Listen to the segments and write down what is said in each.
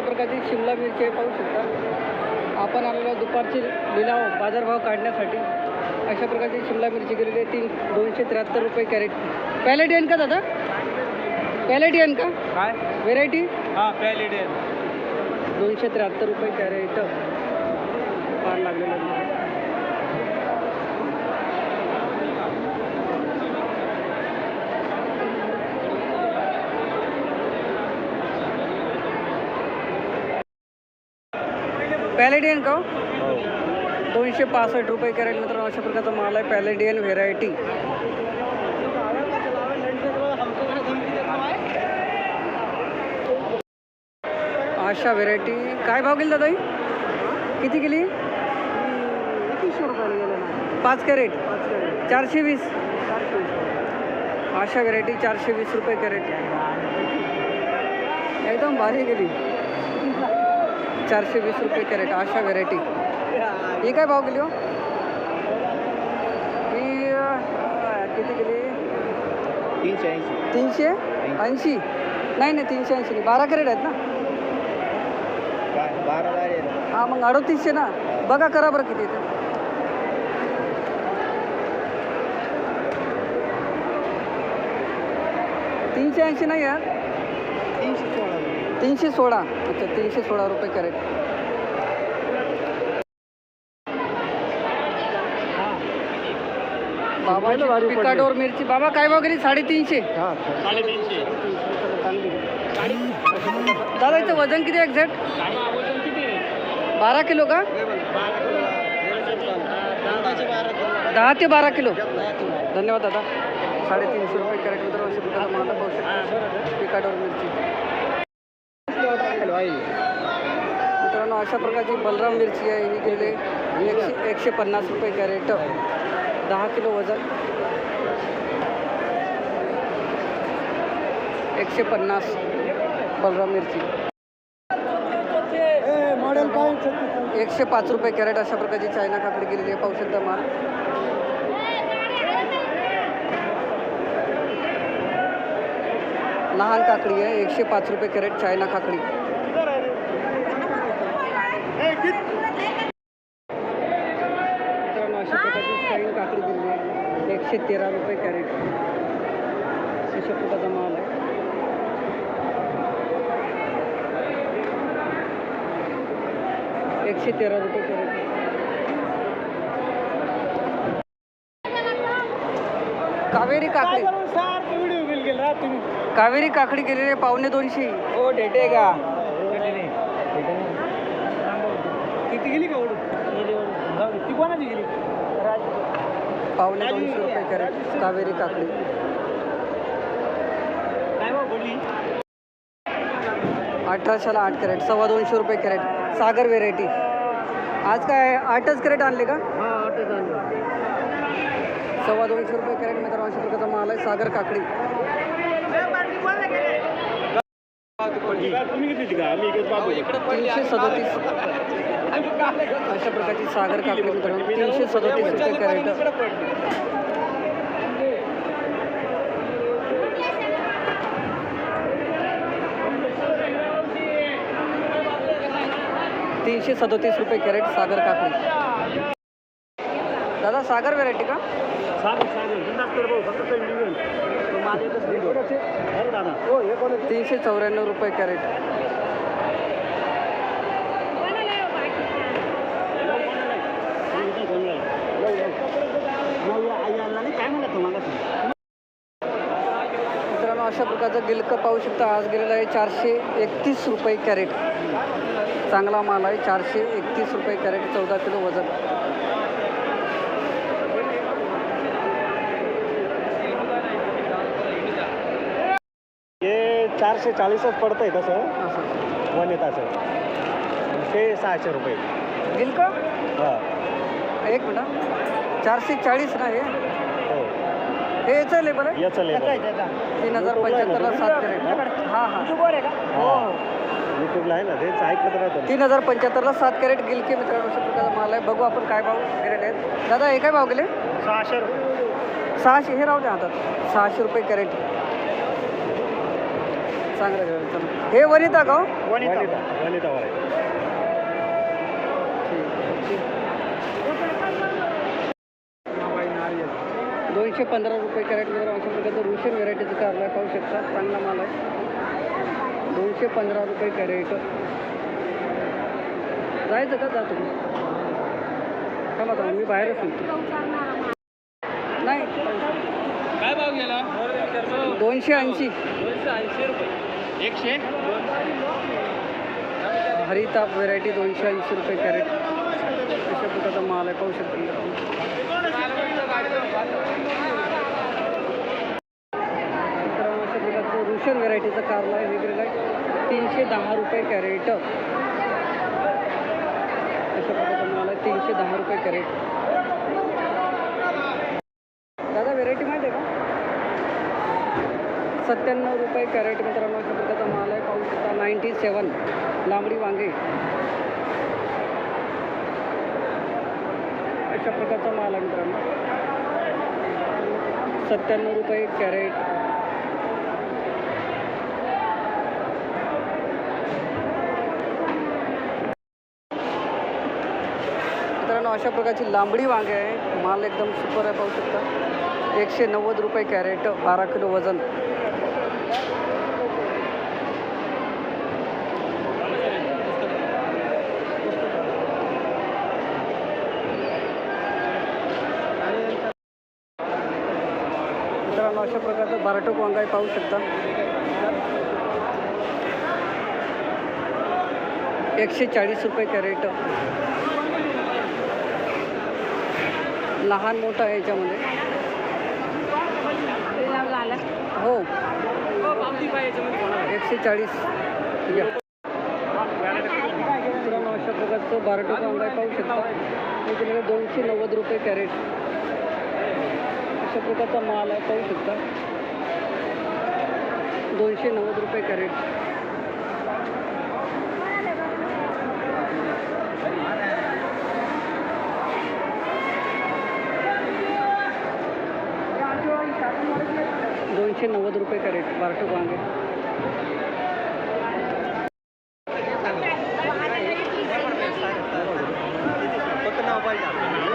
अशा प्रकारची शिमला मिरची पाहू शकता. आपण आलेलो दुपारची लिलाव बाजारभाव काढण्यासाठी. अशा प्रकारची शिमला मिरची गेलेली आहे. तीन दोनशे त्र्याहत्तर रुपये कॅरेट. पॅलेटियन का दादा? पॅलेटियन का? काय? व्हेरायटी हा पॅलिडियन दोनशे त्र्याहत्तर रुपये कॅरेट. फार लागलेलं पॅलेडियन का हो? दोनशे पासष्ट रुपये कॅरेट मित्रांनो अशा प्रकारचा माल आहे पॅलेडियन व्हेरायटी. अशा व्हेरायटी. काय भाव गेली दादाई किती गेली एकवीसशे रुपयाला गेलं? पाच कॅरेट. चारशे वीस. अशा व्हेरायटी चारशे वीस रुपये कॅरेट. एकदम भारी गेली. चारशे वीस रुपये कॅरेट अशा व्हेरायटी ही काय भाव गेली हो? ही किती गेली? तीनशे ऐंशी. तीनशे? ऐंशी. नाही नाही तीनशे ऐंशी नाही. बारा कॅरेट आहेत ना? बारा हां मग अडोतीसशे ना? बघा करा बरं किती येते. तीनशे ऐंशी नाही यार सोळा तीनशे सोळा. अच्छा तीनशे सोळा रुपये कॅरेट. बाबा पिकाडोर मिरची. बाबा काय भाव गेली साडेतीनशे. हा दादा इथं वजन किती एक्झॅक्ट? बारा किलो का? दहा ते बारा किलो. धन्यवाद दादा. साडेतीनशे रुपये कॅरेट मित्र अशा प्रकारचा माल पाहू शकता मित्रांनो अशा प्रकारची बलराम मिरची आहे. ही गेले एकशे एकशे पन्नास रुपये कॅरेट दहा किलो वजन. एकशे पन्नास बलराम मिरची. मॉडेल एकशे पाच रुपये कॅरेट अशा प्रकारची चायना काकडी गेलेली आहे. पाहू शकता माल. लहान काकडी आहे. एकशे पाच रुपये कॅरेट चायना काकडी मित्रांनो अशा प्रकारची शाईन काकडी दिली आहे एकशे तेरा रुपये कॅरेट अशा प्रकारचा माल आहे एकशे तेरा रुपये कॅरेट कावेरी काकडी व्हिडिओ बिल गेला तुम्ही. कावेरी काकडी गेलेली पावणे दोनशे. हो डेटे का? किती गेली का ती कोणाची गेली? पावणे दोनशे रुपये कॅरेट. कावेरी काकडी. अठराशेला आठ कॅरेट सव्वा दोनशे रुपये कॅरेट. सागर व्हेरायटी. आज काय आठच कॅरेट आणले का? हा सव्वा दोनशे रुपये कॅरेट मित्रांनो अशा प्रकारचा माल आहे सागर काकडी. तीनशे सदोतीस. अशा प्रकारची सागर काकडी मित्रांनो तीनशे सदोतीस रुपये कॅरेट. तीनशे सदोतीस रुपये कॅरेट सागर काकडी. दादा सागर व्हेरायटी का? हो हे तीनशे चौऱ्याण्णव रुपये कॅरेट. मित्रांनो अशा प्रकारचं गिलकं पाहू शकता. आज गेलेला आहे चारशे एकतीस रुपये कॅरेट. चांगला माल आहे. चारशे एकतीस रुपये कॅरेट चौदा किलो वजन. हे चारशे चाळीसच पडतंय तसं. असं वन येताचं ते सहाशे रुपये. गिलकं हां. एक मिनिट चारशे चाळीस ना हे? हो. हे याचं लेबल आहे? याचं लेबल तीन हजार पंच्याहत्तरला सात कॅरेट. हां हां. हो. युट्यूबला आहे ना तेच ऐकत राहतो तीन हजार पंच्याहत्तरला सात कॅरेट गिलके मित्रांनो अशा प्रकारचा माल आहे. बघू आपण काय भाव गेलेले आहेत. दादा हे काय भाव गेले? सहाशे रुपये. सहाशे हे राहू द्या हातात सहाशे रुपये कॅरेट. चांगलं हे वनिता का हो? वनिता. वनिता वाला दोनशे पंधरा रुपये कॅरेट मित्र अशा प्रकारचं रुशियन व्हेरायटीचं कारला पाहू शकता. चांगला माल आहे. दोनशे पंधरा रुपये कॅरेट. जायचं का? जा तुम्ही. थांबा थांबा मी बाहेरच नाही काय भाव गेला? दोनशे ऐंशी. दोनशे ऐंशी रुपये. एकशे? हरिताप व्हेरायटी दोनशे ऐंशी रुपये कॅरेट. अशा प्रकारचा माल आहे पाहू शकता मित्रांनो. मित्रांनो अशा प्रकारचं रुशियन व्हरायटीचं कारला आहे वेगवेगळा तीनशे दहा रुपये कॅरेट. अशा प्रकारचं माल आहे तीनशे दहा रुपये कॅरेट. दादा व्हेरायटी माहिती आहे का? सत्त्याण्णव रुपये कॅरेट मित्रांनो अशा प्रकारचा माल आहे. पाहू शकता नाईन्टी सेवन लांबडी वांगे. अशा प्रकारचा माल आहे मित्रांनो. सत्त्याण्णव रुपये कॅरेट. मित्रांनो अशा प्रकारची लांबडी वांगे आहे. माल एकदम सुपर आहे पाहू शकता. एकशे नव्वद रुपये कॅरेट बारा किलो वजन. मित्रांनो अशा प्रकारचं बाराटोक वांगाई पाहू शकता. एकशे चाळीस रुपये कॅरेट. लहान मोठं आहे याच्यामध्ये. हो. एकशे चाळीस. या. मित्रांनो अशा प्रकारचं बारटो कांदा पाहू शकता. याच्यामध्ये दोनशे नव्वद रुपये कॅरेट. अशा प्रकारचा माल आहे पाहू शकता. दोनशे नव्वद रुपये कॅरेट. दोनशे नव्वद रुपये कॅरेट बारटोक वांगे.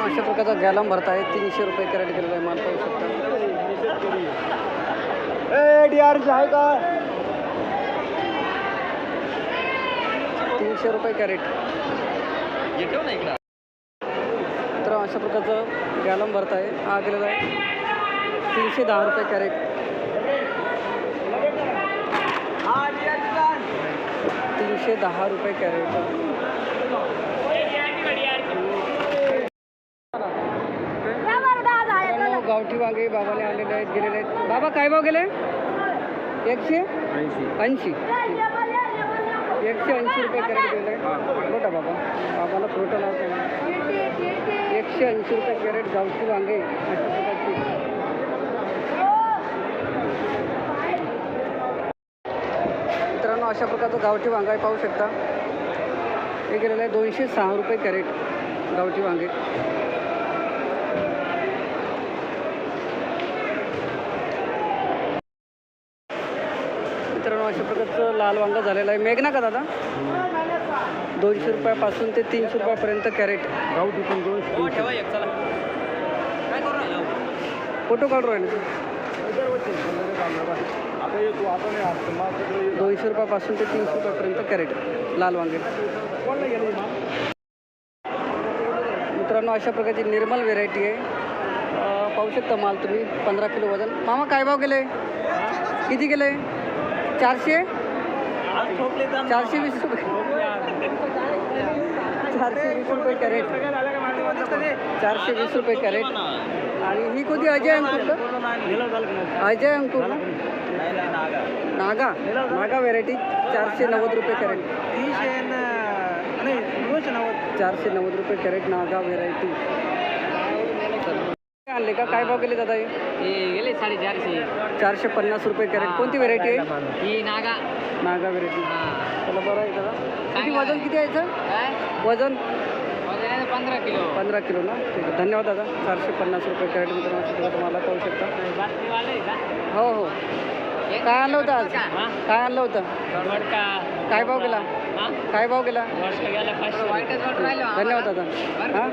अशा प्रकारचा गॅलम भरता आहे तीनशे रुपये कॅरेट गेलेला आहे माल पाहू शकता. तीनशे रुपये कॅरेट. तर अशा प्रकारचं गॅलम भरता आहे हा गेलेला आहे. तीनशे दहा रुपये कॅरेट. तीनशे दहा रुपये कॅरेट. मित्रांनो, गावठी वांगे बाबाने आलेले आहेत गेलेले आहेत. बाबा काय भाव गेले? एकशे? ऐंशी. एकशे ऐंशी रुपये कॅरेट गेले. बघा बाबा बाबाला फ्रोटो लावतो एकशे ऐंशी रुपये कॅरेट गावठी वांगे. अशा प्रकारची गावठी वांगा पाहू शकता. हे गेलेलं आहे दोनशे सहा रुपये कॅरेट गावठी वांगे. मित्रांनो अशा प्रकारचं लाल वांगा झालेलं आहे. मेघना का दादा? दोनशे रुपयापासून ते तीनशे रुपयापर्यंत कॅरेट. गावठी पण दोनशे चला. फोटो काढू राहिले. दोनशे रुपयापासून ते तीनशे रुपयापर्यंत कॅरेट लाल वांगे. मित्रांनो अशा प्रकारची निर्मल व्हेरायटी आहे. पाहू शकता माल तुम्ही पंधरा किलो वजन. मामा काय भाव गेले? किती गेले? चारशे? चारशे वीस रुपये. चारशे वीस रुपये कॅरेट. चारशे वीस रुपये कॅरेट आणि ही कोणती अजय अंकुर अजय अंकुर नागा. नागा व्हेरायटी चारशे नव्वद रुपये कॅरेट. चारशे नव्वद रुपये कॅरेट नागा व्हेरायटी आणले का? काय भाव गेले दादा हे? गेले साडेचारशे चारशे पन्नास रुपये कॅरेट. कोणती व्हेरायटी आहे? ही नागा नागा व्हेरायटी चला बरं आहे दादा. किती वजन. किती आहे वजन? पंधरा किलो पंधरा किलो ना? ठीक आहे. धन्यवाद दादा. चारशे पन्नास रुपये कॅरेट मित्रांनो तुम्हाला पाहू शकता. हो हो. काय आणलं होतं आज? काय आणलं होतं? काय भाव गेला? काय भाव गेला? धन्यवाद दादा. हां?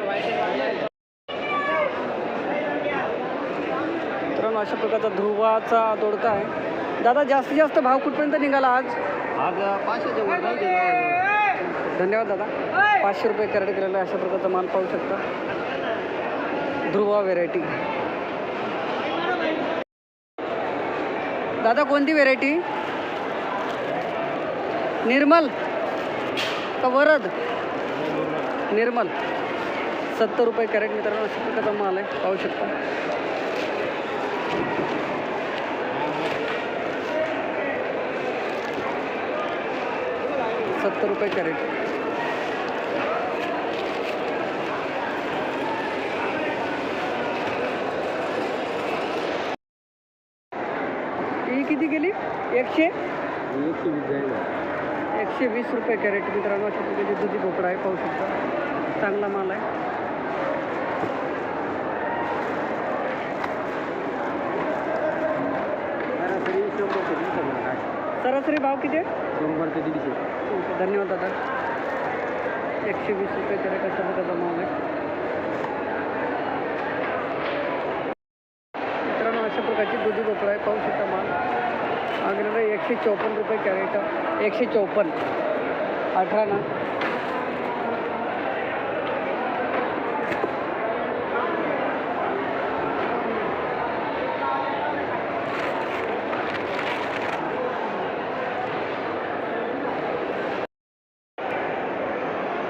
मित्रांनो अशा प्रकारचा ध्रुवाचा दोडका आहे. दादा जास्तीत जास्त भाव कुठपर्यंत निघाला आज? आज पाचशेच्या धन्यवाद दादा. पाचशे रुपये कॅरेट केलेला आहे अशा प्रकारचा माल पाहू शकता. ध्रुवा व्हेरायटी दादा कोणती व्हेरायटी निर्मल? का वरद? निर्मल. सत्तर रुपये कॅरेट मित्रांनो अशा प्रकारचा माल आहे पाहू शकता. सत्तर रुपये कॅरेट. ही किती गेली? एकशे? एकशे वीस एकशे वीस रुपये कॅरेट मित्रांनो अशा प्रकारची दुधी भोपळा आहे पाहू शकता. चांगला माल आहे सरासरी शंभर ते दीडशे म्हणा काय सरासरी भाव किती आहे? शंभर ते दीडशे. ओके, धन्यवाद दादा. एकशे वीस रुपये कॅरेट अशा प्रकारचा माल आहे मित्रांनो अशा प्रकारची दुधी भोपळा आहे पाहू शकता माल. हा आहे एकशे चौपन्न रुपये कॅरेट एकशे चौपन्न. अठरा ना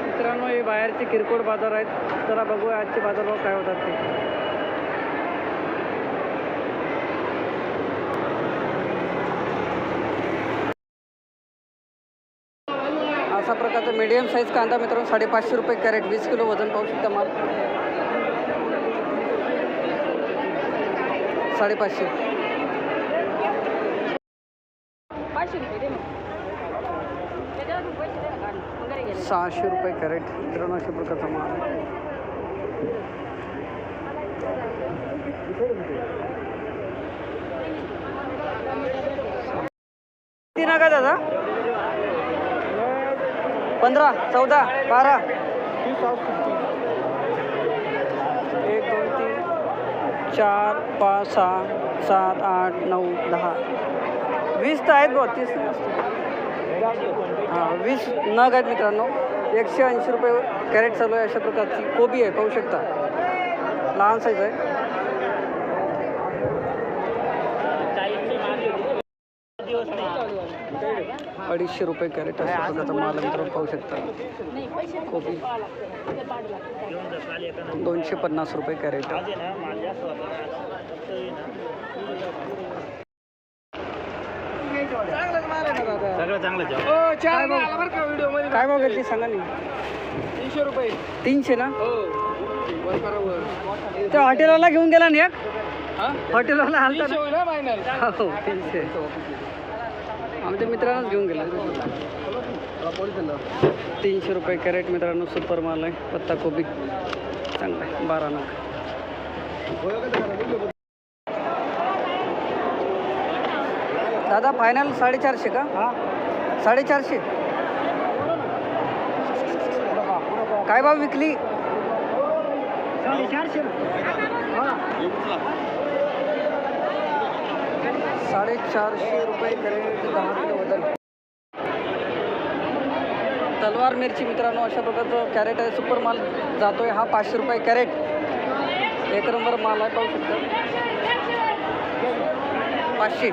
मित्रांनो हे बाहेरचे किरकोळ बाजार आहेत. जरा बघूया आजचे बाजारभाव काय होतात ते. अशा प्रकारचा मीडियम साईज कांदा मित्रांनो साडेपाचशे रुपये कॅरेट वीस किलो वजन पाहू शकता माल. साडेपाचशे. पाचशे रुपये दे मग त्याच्यावर पैसे दे ना काढून मग घरी गेले सहाशे रुपये कॅरेट. मित्रांनो अशा प्रकारचा माल. आहे दादा. पंधरा चौदा बारा. एक दोन तीन चार पाच सहा सात आठ नऊ दहा. वीस तर आहेत बुवा तीस नसतील. हां वीस नग आहेत मित्रांनो. एकशे ऐंशी रुपये कॅरेट चालू आहे अशा प्रकारची. कोबी आहे पाहू शकता. लहान साईज आहे. अडीचशे रुपये कॅरेट अशा प्रकारचा माल आहे मित्रांनो पाहू शकता. कोबी. दोनशे पन्नास रुपये कॅरेट. सगळं चांगलं काय भाव घेतली सांगा नाही तीनशे रुपये. तीनशे ना? हो. वर करा वर त्या हॉटेलवाला घेऊन गेला ना एक? हा? हॉटेलवाला आलता तीनशे ना होईल ना फायनल हो तीनशे. आमच्या मित्रांनाच घेऊन गेला. तीनशे रुपये कॅरेट मित्रांनो सुपर माल आहे. पत्ता कोबी. चांगला आहे. बारा नग. दादा फायनल साडेचारशे का? साडेचारशे. काय भाव विकली? साडेचारशे रुपये. कॅरेट दहा किलो वजन. तलवार मिरची मित्रांनो अशा प्रकारचं कॅरेट आहे. सुपर माल जातोय हा पाचशे रुपये कॅरेट एक नंबर माल आहे पाहू शकता. पाचशे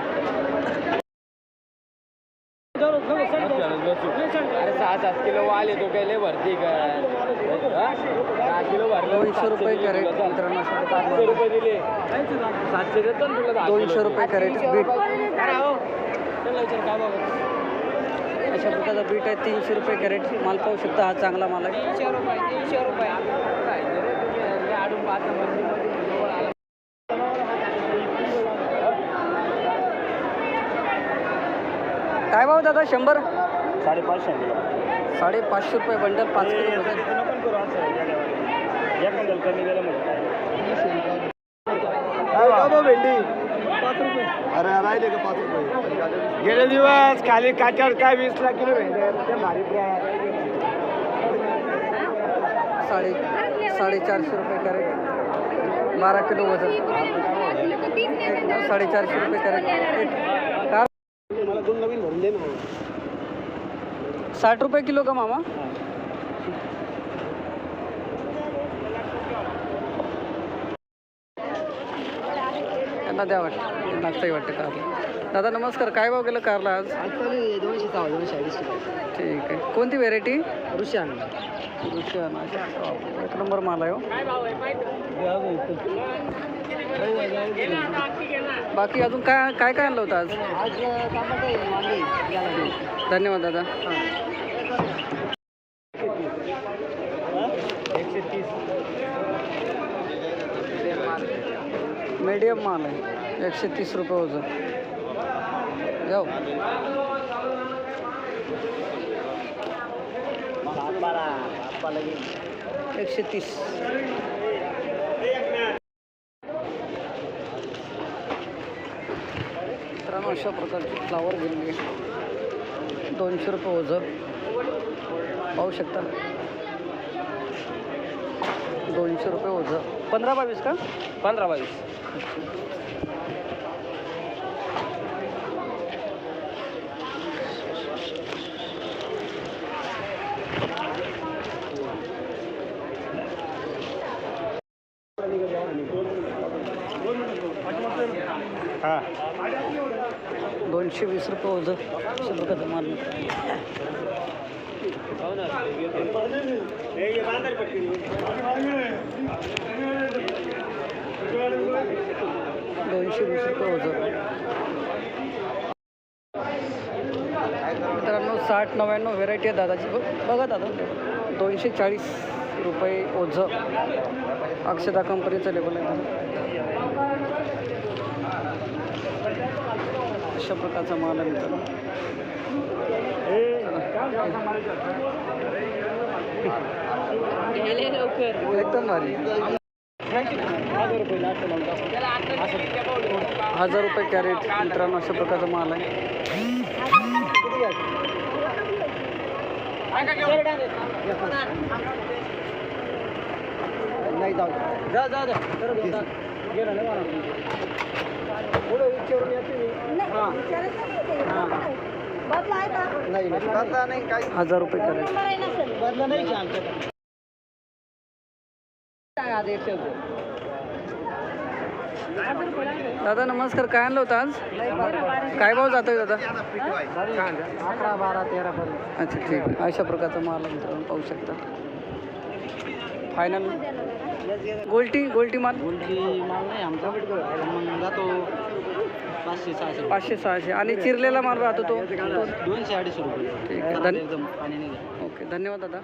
अरे सहा सात किलो आले तो काही लय भरती? दहा किलो भरले. दोनशे रुपये कॅरेट मित्रांनो सातशे रुपये दिले. सातशे देतो ना तुला. दोनशे रुपये कॅरेट बीट. अशा प्रकारचा बीट आहे तीनशे रुपये कॅरेट. माल पाहू शकता हा चांगला माल आहे. तीनशे रुपये तीनशे रुपये. काय भाव दादा? शंभर? साडेपाचशे साडेपाचशे रुपये बंडल पाच किलो पण करू असं या कमी गेलं भाव भेंडी? पाच रुपये. अरे राहिले का पाच रुपये? गेले दिवस खाली काट्यावर काय वीस लाख किलो भेटले भारी साडे साडेचारशे रुपये कॅरेट. बारा किलो वजन. साडेचारशे रुपये कॅरेट एक कार मला दोन नवीन भरून दे ना साठ रुपये किलो का मामा? यांना द्या वाटतं नागताही वाटतं कारला. दादा नमस्कार. काय भाव गेलं कारला आज? दोनशे सहा दोनशे ठीक आहे. कोणती व्हेरायटी रुशान रुशियाना. एक नंबर माल आहे हो. बाकी अजून काय काय काय आणलं होतं आज? धन्यवाद दादा एकशे तीस सेम माल आहे. एकशे तीस रुपये वजन. जाऊ. एकशे तीस. मित्रांनो अशा प्रकारची फ्लावर गेलेली दोनशे रुपये ओझं पाहू शकता. दोनशे रुपये ओझं पंधरा बावीस का? पंधरा बावीस. दोनशे वीस रुपये ओझं. अशा हो प्रकारचं दोनशे वीस रुपये ओझं मित्रांनो साठ नव्याण्णव व्हेरायटी आहे दादाची. बघ बघा दादा. दोनशे चाळीस रुपये ओझं अक्षदा कंपनीचं लेबल आहे. अशा प्रकारचा माल आहे मित्रांनो. एकदम भारी. हजार रुपये कॅरेट मित्रांनो अशा प्रकारचा माल आहे. नाही जाऊ जा जा जा. गेलं नाही हां. नाही बदला नाही काही हजार रुपये कॅरेट. दादा नमस्कार. काय आणलं होतं आज? काय भाव जातोय दादा? अकरा बारा तेरा पर्यंत अच्छा ठीक आहे. अशा प्रकारचा माल आहे मित्रांनो पाहू शकता. फायनल गोल्टी गोल्टी माल? उलटी माल नाही आमचा जातो पाचशे सहाशे. पाचशे सहाशे आणि चिरलेला माल राहतो तो? दोनशे अडीचशे रुपये. ठीक आहे. ओके धन्यवाद दादा.